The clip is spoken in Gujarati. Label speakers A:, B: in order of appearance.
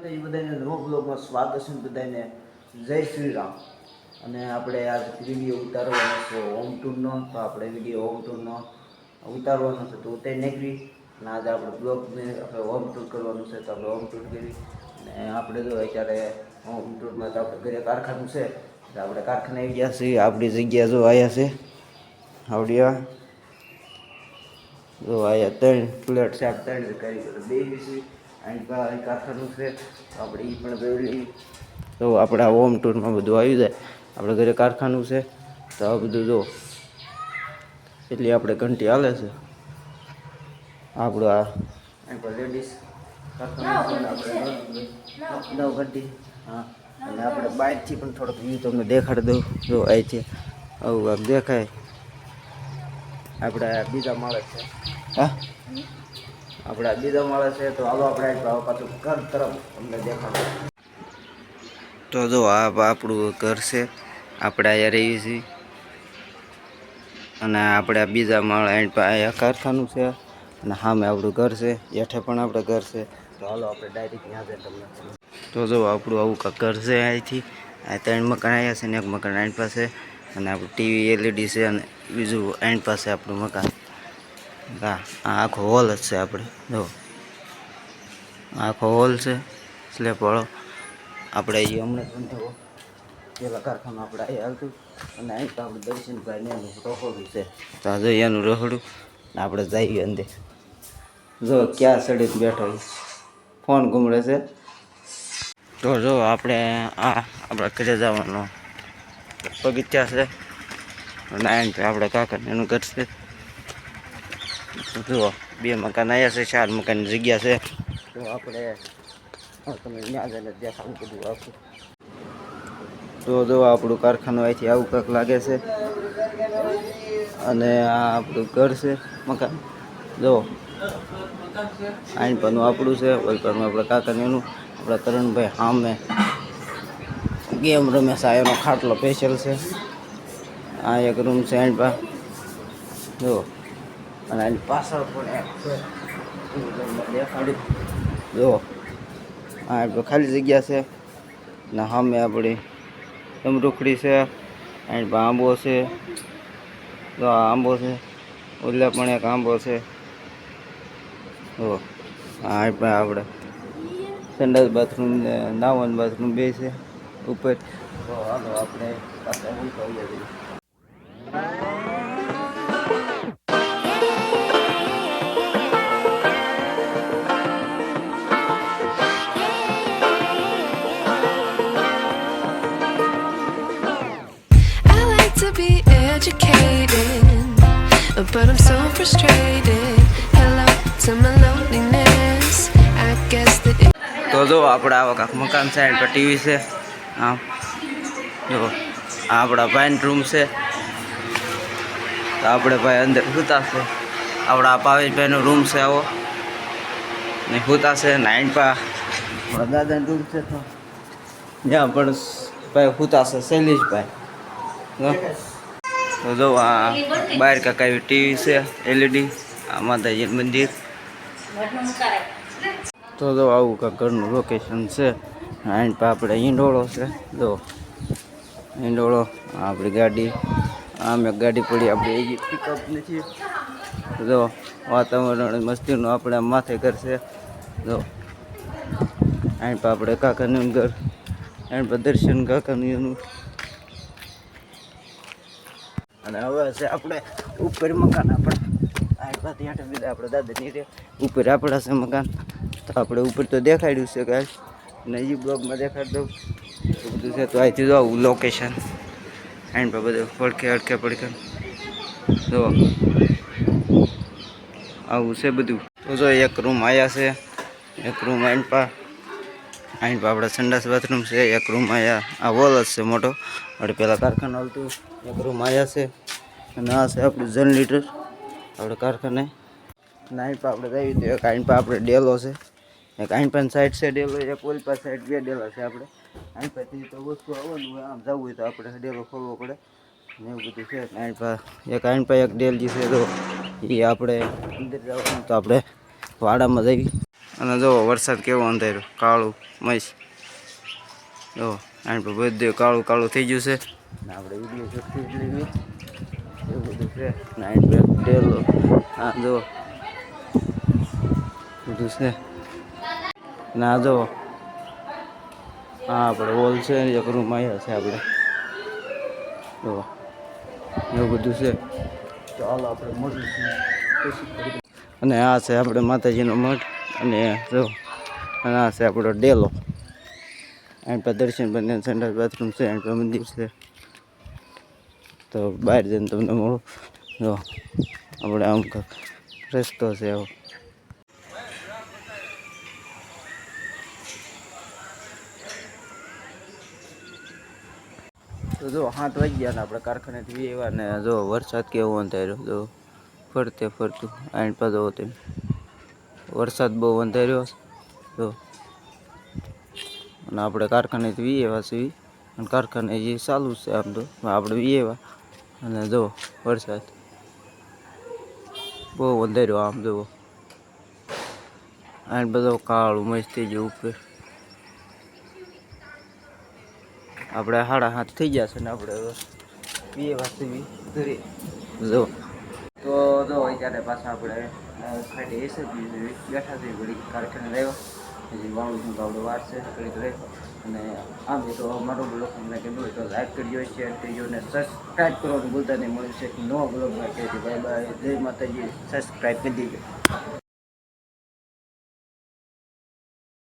A: માતાજી બધાને નવો બ્લોગમાં સ્વાગત છે બધાને જય શ્રી રામ અને આપણે આજ વીડિયો ઉતારવાનો છે હોમ ટૂરનો તો આપણે વીડિયો હોમ ટૂરનો ઉતારવાનો છે તો ઉતારી નીકળી અને આજે આપણે બ્લોગને આપણે હોમ ટૂર કરવાનું છે તો આપણે હોમ ટૂર કરી. અને આપણે જો અત્યારે હોમ ટૂરમાં તો આપણે ઘરે કારખાનું છે. તો આપણે કારખાને આવી ગયા છીએ. આપણી જગ્યા જો આવ્યા છે. આવડી આ જો આવ્યા ત્રણ પ્લેટ શાક ત્રણ કરી બે છે. અહીં કારખાનું છે તો આપણે એ પણ જોઈ લઈએ તો આપણે આ હોમ ટૂરમાં બધું આવી જાય. આપણે ઘરે કારખાનું છે તો આ બધું જો એટલી આપણે ઘંટી હાલે છે. આપણું આ અહીં લેડીઝ કારખાનું આપણે નવ નવ ઘંટી. હા અને આપણે બાઇકથી પણ થોડોક વ્યૂ તમને દેખાડી દઉં. જો અહીંથી આવું આમ દેખાય. આપણે આ બીજા માળે છે. હા? આપણે બીજા માળે છે તો આવો આપણે પાછું ઘર તરફ અમને દેખાડો. તો જો આ આપણું ઘર છે. આપણે અહીંયા રહીએ છીએ. અને આપણે બીજા માળા એન્ડ અહીંયા કારખાનું છે. અને સામે આપણું ઘર છે. હેઠે પણ આપણે ઘર છે. તો હાલો આપણે ડાયરેક્ટ ત્યાં જઈએ તમને તો જો આપણું આવું ઘર છે અહીંથી. આ ત્રણ મકાન આવ્યા છે ને એક મકાન એન્ડ પાસે. અને આપણું ટીવી એલઈડી છે અને બીજું એન્ડ પાસે આપણું મકાન. આ આખો હોલ જ છે આપણે. જો આખો હોલ છે. સ્લેપવાળો આપણે એ હમણાં પેલા કારખાનું આપણે અહીં હાલતું. અને અહીં તો આપણે દર્શનભાઈને એનું રહોડું છે. તો આ જો એનું રહોડું. આપણે જઈએ અંદર. જો ક્યાં સડીને બેઠો ફોન ગુમડે છે. તો જો આપણે આ આપણા ઘરે જવાનો બગીચા છે. તો આપણે કાકા એનું ઘર છે. જુઓ, બે મકાન આવ્યા છે, ચાર મકાનની જગ્યા છે. તો આપણે તમે ત્યાં જઈને દેખાવું બધું આવશું તો જો આપણું કારખાનું અહીંથી આવું કંઈક લાગે છે. અને આ આપણું ઘર છે, મકાન. જો આઈન પરનું આપણું છે વલપરનું આપણા કાકાને આપણા તરુણભાઈ સામે ગેમ રમે છે એનો ખાટલો સ્પેશિયલ છે. આ એક રૂમ છે આઈન પા. જો અને એની પાછળ પણ દેખાડી જો, આ આપણે ખાલી જગ્યા છે. ને સામે આપણી તમરૂખડી છે. અહીં આંબો છે. તો આ આંબો છે. ઓલે પણ એક આંબો છે. જો, આ પણ આપણે સંડાસ બાથરૂમ ને નાવન બાથરૂમ બે છે. ઉપર. તો હાલો આપણે તો જો આપણે આવા કાંક મકાન એન્ડ પર ટીવી છે. આમ જો, આપણા પાઇન રૂમ છે. તો આપણે ભાઈ અંદર સૂતા છે. આપણા ભાવેશભાઈનો રૂમ છે આવો. ને સૂતા છે નાઇન પા. દાદાનો રૂમ છે તો. ત્યાં પણ ભાઈ સૂતા છે, શૈલેષભાઈ. તો જો આ બહાર કાંક આવી ટીવી છે એલઈડી આ માતાજીનું મંદિર. તો જો આવું કાંક ઘરનું લોકેશન છે આઈન પર આપણે ઈંડોળો છે, જો. ઈંડોળો આપણી ગાડી, આમે ગાડી પડી, આપણે એ પિકઅપ નથી જો વાતાવરણ મસ્તીનું આપણે માથે ઘર છે, જો. આઈન પર આપણે કાકાનું ઘર આઈન પર દર્શન કાકાનું એનું. અને હવે છે આપણે ઉપર મકાન, આપણે આ પાસે આઠ બીજા આપણે દાદા ની રે ઉપર આપણા છે મકાન. તો આપણે ઉપર તો દેખાડ્યું છે કાલ અને એ બ્લોગમાં દેખાડી દઉં. તો બધું છે તો અહીંથી જો આવું લોકેશન એન્ડ પર બધું પડખે, અડખે, પડખે. જો. આવું છે બધું. તો જો એક રૂમ આયા છે, એક રૂમ આઈન પા. આઈન પા આપણે સંડાસ બાથરૂમ છે, એક રૂમ આયા. આ વોલ જ છે મોટો. આપણે પહેલાં કારખાનું આવતું એક રૂમ આયા છે. અને આ છે આપણું જનરેટર આપણે કારખાને. નાઈન પર આપણે જઈએ તો એક આઈન પા આપણે ડેલો છે. એક આઈન પાન સાઈડ છે ડેલો, એક ઓલ પા સાઈડ બે ડેલા છે આપણે. આઈન પાથી તો વસ્તુ આવવાનું હોય, આમ જવું હોય તો આપણે ડેલો ખોલવો પડે. ને એવું બધું છે. આઈન પા એક આઈન પા એક ડેલ જે છે. તો એ આપણે અંદર જવાનું તો આપણે વાડામાં જઈએ અને જો વરસાદ કેવો અંધાર્યો. કાળું મસ જો આને પર બધું કાળું કાળું થઈ ગયું છે. આપણે વીડિયો જોતી જ લેવી બધું છે ને આને પર ડેલો હા જો. બધું છે. ના જો. હા આપણે હોલ છે, એક રૂમ આવ્યા છે આપણે જો. એવું બધું છે. ચાલો આપણે મળીએ અને આ છે આપણે માતાજીનો મઠ. અને જો. અને આ છે આપણો ડેલો. એન્ડ પર દર્શન બંને સંડાસ બાથરૂમ છે એન્ડ મંદિર છે. તો બહાર જઈને તમને મળું. જો, આપણે આમ રસ્તો છે એવો. તો જો હાથ વાગી ગયા ને આપણે કારખાનેથી બી આવ્યા ને જો, વરસાદ કેવો અંધાર્યો. જો, ફરતે ફરતું, આઈન પાછો તેમ વરસાદ બહુ અંધાર્યો. જો, અને આપણે કારખાનેથી વી આવ્યા છીએ. અને કારખાને જે ચાલુ છે આમ તો, આપણે વી આવ્યા. અને જો, વરસાદ. બહુ અંધાર્યો આમ જુઓ આઈન બધો કાળું મસ્ત થઈ ગયું ઉપર. આપણે સાડા હાથ થઈ ગયા છે ને આપણે હવે. બે વાસી ઘરે. જો. તો જો, અત્યારે પાછા આપણે ખાલી એસે બેઠા છીએ ઘડી કારખાને રહ્યો હજી વાળું શું આપણે વાર છે, ઘડીક રહે અને આમ તો અમારો બ્લોગ તમને કીધું હોય તો લાઈક કરજો શેર કરજો અને સબસ્ક્રાઈબ કરવાનું ભૂલતા નહીં. મળ્યું છે નવો બ્લોગમાં. કહેજો બાય બાય જય માતાજી. સબસ્ક્રાઈબ કરી દેજો.